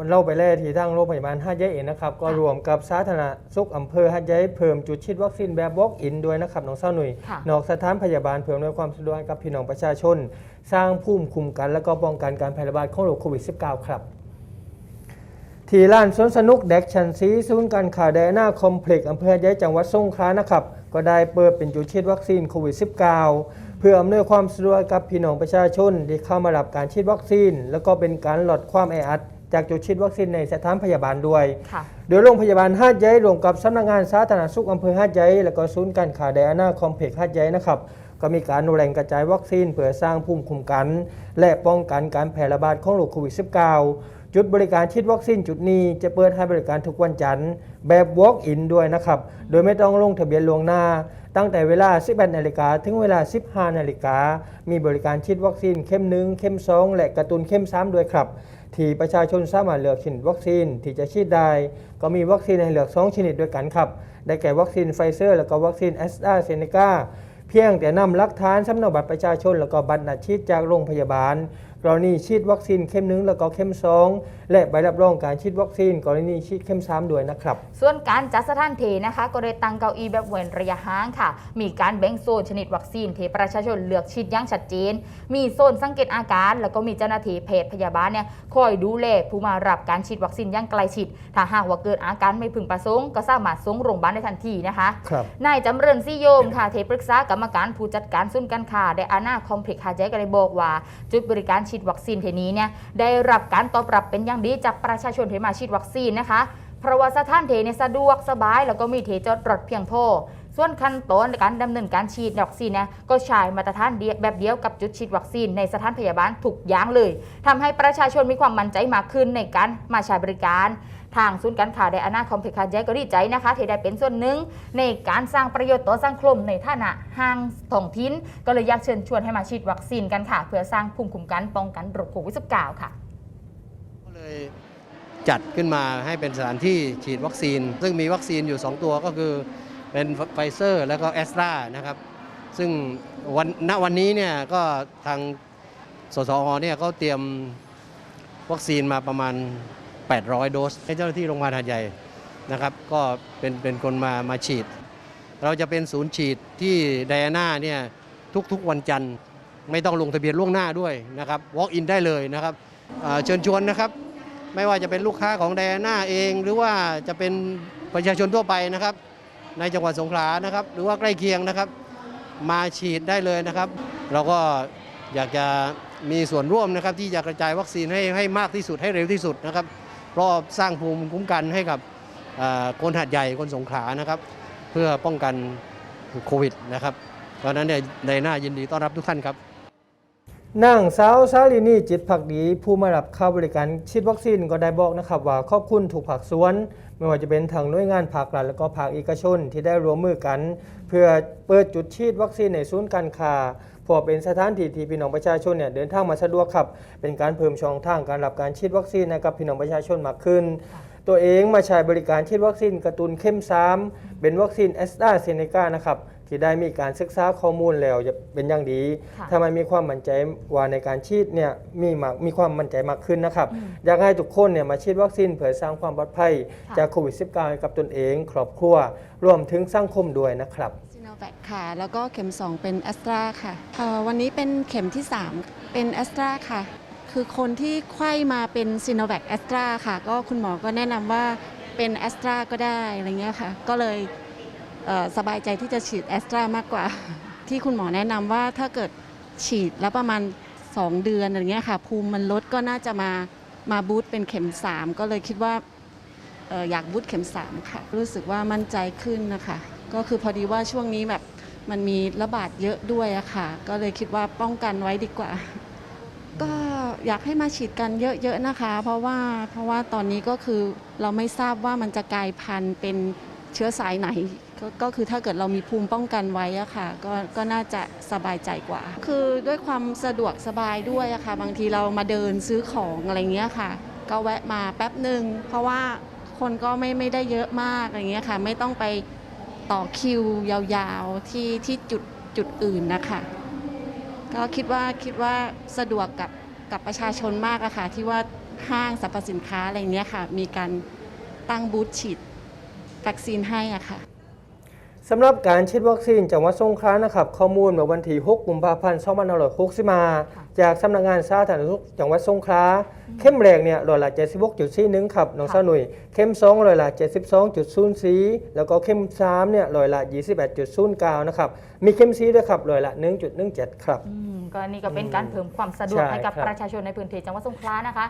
วันเล่าไปแล่ที่ทางโรงพยาบาลห้าดใหญ่เองนะครับ ก็รวมกับสาธารณสุขอำเภอห้าดใหญ่เพิ่มจุดฉีดวัคซีนแบบ walk in ด้วยนะครับน้องเศร้าหนุ่ยค่ะ นอกสถานพยาบาลเพิ่มในวยความสะดวกให้กับพี่น้องประชาชน สร้างภูมิคุ้มกัน และก็ป้องกันการแพร่ระบาดของโรคโควิด -19 ครับ ที่ลานสวนสนุกเด็กชันซีศูนย์การค้าไดอาน่าคอมเพล็กซ์อำเภอย้ายจังหวัดสงขลานะครับ ก็ได้เปิดเป็นจุดฉีดวัคซีนโควิด -19 เพื่ออำนวยความสะดวกกับพี่น้องประชาชนที่เข้ามารับการฉีดวัคซีน แล้วก็เป็นการลดความแออัด จากจุดฉีดวัคซีนในสถานพยาบาลด้วยค่ะโดยโรงพยาบาลหาดใหญ่รวมกับสำนักงานสาธารณสุขอำเภอหาดใหญ่และก็ศูนย์การค้าไดอาน่าคอมเพล็กซ์หาดใหญ่นะครับก็มีการแรงกระจายวัคซีนเพื่อสร้างภูมิคุ้มกัน และป้องกันการแพร่ระบาดของโรคโควิด -19 จุดบริการฉีดวัคซีนจุดนี้จะเปิดให้บริการทุกวันจันทร์แบบ Walk-in ด้วยนะครับ โดยไม่ต้องลงทะเบียนล่วงหน้า ตั้งแต่เวลา11นาฬิกาถึงเวลา 15นาฬิกา มีบริการฉีดวัคซีนเข้ม1เข้ม2และกระตุนเข้ม3ด้วยครับ ที่ประชาชนสามารถเลือกฉีดวัคซีนที่จะฉีดได้ ก็มีวัคซีนให้เลือก2ชนิดด้วยกันครับ ได้แก่วัคซีนไฟเซอร์ และก็วัคซีนแอสตราเซเนกาเพียงแต่นำหลักฐานสำเนาบัตรประชาชน แล้วก็บัตรนัดฉีดจากโรงพยาบาลกรณีฉีดวัคซีนเข้มหนึ่งแล้วก็เข้มสองและใบรับรองการฉีดวัคซีน กรณีฉีดเข้มสามด้วยนะครับ ส่วนการจัดสถานที่นะคะ ก็ได้ตั้งเก้าอี้แบบเว้นระยะห่างค่ะ มีการแบ่งโซนชนิดวัคซีนที่ประชาชนเลือกฉีดอย่างชัดเจน มีโซนสังเกตอาการ แล้วก็มีเจ้าหน้าที่แพทย์พยาบาลเนี่ยคอยดูแลผู้มารับการฉีดวัคซีนอย่างใกล้ชิด ถ้าหากว่าเกิดอาการไม่พึงประสงค์ก็สามารถส่งโรงพยาบาลได้ทันทีนะคะครับนายจำเริญซิโยมค่ะเทปรึกษากรรมการผู้จัดการศูนย์การค้าได้อาณาคอมเพล็กซ์หาใจก็ได้บอกว่า จุดบริการฉีดวัคซีนเทนี้เนี่ยได้รับการตอบรับเป็นอย่างดีจากประชาชนที่มาฉีดวัคซีนนะคะเพราะว่าสถานเทเนี่ยสะดวกสบาย แล้วก็มีเทจอดรถเพียงพอส่วนขั้นตอนการดำเนินการฉีดวัคซีนเนี่ยก็ใช้มาตรฐานเดียแบบเดียวกับจุดฉีดวัคซีนในสถานพยาบาลถูกย่างเลยทำให้ประชาชนมีความมั่นใจมากขึ้นในการมาใช้บริการ ทางศูนย์การค้าไดอาน่าคอมเพล็กซ์คายก็ดีใจนะคะที่ได้เป็นส่วนหนึ่งในการสร้างประโยชน์ต่อสังคมในฐานะห้างท้องถิ่นก็เลยอยากเชิญชวนให้มาฉีดวัคซีนกันค่ะ เพื่อสร้างภูมิคุ้มกันป้องกันโรคโควิด -19 ค่ะก็เลยจัดขึ้นมาให้เป็นสถานที่ฉีดวัคซีน ซึ่งมีวัคซีนอยู่ 2 ตัวก็คือเป็นไฟเซอร์แล้วก็แอสตรานะครับ ซึ่งวันณวันนี้เนี่ยก็ทางสสอเนี่ยก็เตรียมวัคซีนมาประมาณ 800 โดส ให้เจ้าหน้าที่โรงพยาบาลหาดใหญ่นะครับ ก็เป็นเป็นคนมามาฉีด เราจะเป็นศูนย์ฉีดที่ไดอาน่าเนี่ยทุกๆวันจันทร์ไม่ต้องลงทะเบียนล่วงหน้าด้วยนะครับ walk in ได้เลยนะครับเชิญชวนนะครับ ไม่ว่าจะเป็นลูกค้าของไดอาน่าเอง หรือว่าจะเป็นประชาชนทั่วไปนะครับ ในจังหวัดสงขลานะครับ หรือว่าใกล้เคียงนะครับ มาฉีดได้เลยนะครับ เราก็อยากจะมีส่วนร่วมนะครับที่จะกระจายวัคซีนให้ให้มากที่สุดให้เร็วที่สุดนะครับ รอบสร้างภูมิคุ้มกันให้กับคนหัดใหญ่คนสงขลานะครับ เพื่อป้องกันโควิดนะครับเพราะนั้นเนี่ยไดอาน่ายินดีต้อนรับทุกท่านครับ นางสาวสาลินีจิตผักดี ผู้มารับเข้าบริการฉีดวัคซีนก็ได้บอกนะครับว่าขอบคุณถูกผักสวน ไม่ว่าจะเป็นทางหน่วยงานภาครัฐและก็ภาคเอกชนที่ได้ร่วมมือกัน เพื่อเปิดจุดฉีดวัคซีนในศูนย์การค้าเพื่อเป็นสถานที่ที่พี่น้องประชาชนเนี่ยเดินทางมาสะดวกครับ เป็นการเพิ่มช่องทางการรับการฉีดวัคซีนให้กับพี่น้องประชาชนมากขึ้น ตัวเองมาใช้บริการฉีดวัคซีนกระตุ้นเข้ม3เป็นวัคซีนแอสตราเซเนกานะครับ ที่ได้มีการศึกษาข้อมูลแล้วจะเป็นอย่างดีค่ะทำไมมีความมั่นใจว่าในการฉีดเนี่ยมีมากมีความมั่นใจมากขึ้นนะครับอืมอยากให้ทุกคนเนี่ยมาฉีดวัคซีนเพื่อสร้างความปลอดภัยค่ะจากโควิด -19 ให้กับตนเอง ครอบครัว รวมถึงสังคมด้วยนะครับซีโนแวคค่ะ แล้วก็เข็ม 2 เป็นแอสตราค่ะเอ่อวันนี้เป็นเข็มที่ 3 เป็นแอสตราค่ะ คือคนที่ไข้มาเป็นซีโนแวคแอสตราค่ะ ก็คุณหมอก็แนะนำว่าเป็นแอสตราก็ได้อะไรเงี้ยค่ะ ก็เลยเอ่อ สบายใจที่จะฉีดแอสตรามากกว่า ที่คุณหมอแนะนำว่าถ้าเกิดฉีดแล้วประมาณ 2 เดือนอะไรเงี้ยค่ะ ภูมิมันลดก็น่าจะมามาบูตเป็นเข็ม 3 ก็เลยคิดว่าเอ่ออยากบูตเข็ม 3 ค่ะ รู้สึกว่ามั่นใจขึ้นนะคะ ก็คือพอดีว่าช่วงนี้แบบมันมีระบาดเยอะด้วยอะค่ะ ก็เลยคิดว่าป้องกันไว้ดีกว่า ก็อยากให้มาฉีดกันเยอะๆนะคะ เพราะว่าเพราะว่าตอนนี้ก็คือเราไม่ทราบว่ามันจะกลายพันธุ์เป็นเชื้อสายไหน กก็คือถ้าเกิดเรามีภูมิป้องกันไว้อะค่ะก็ก็น่าจะสบายใจกว่า คือด้วยความสะดวกสบายด้วยอะค่ะ บางทีเรามาเดินซื้อของอะไรเงี้ยค่ะ ก็แวะมาแป๊บหนึ่งเพราะว่าคนก็ไม่ไม่ได้เยอะมากอะไรเงี้ยค่ะ ไม่ต้องไปต่อคิวยาวๆที่ที่จุดจุดอื่นนะคะก็คิดว่าคิดว่าสะดวกกับกับประชาชนมากอะค่ะ ที่ว่าห้างสรรพสินค้าอะไรเนี้ยค่ะ มีการตั้งบูธฉีดวัคซีนให้อะค่ะ สำหรับการฉีดวัคซีนจังหวัดสงขลานะครับ ข้อมูลเมื่อวันที่ 6 กุมภาพันธ์2560มาจากสำนักงานสาธารณสุขจังหวัดสงขลาเข้มแรกเนี่ยร้อยละ76.41ครับน้องสาวหนุ่ยเข้ม2ร้อยละ72.04แล้วก็เข้ม3เนี่ยร้อยละ21.09นะครับมีเข้ม4ด้วยครับร้อยละ 1.17 ครับอืมก็นี่ก็เป็นการเพิ่มความสะดวกใช่ให้กับครับประชาชนในพื้นที่จังหวัดสงขลานะคะ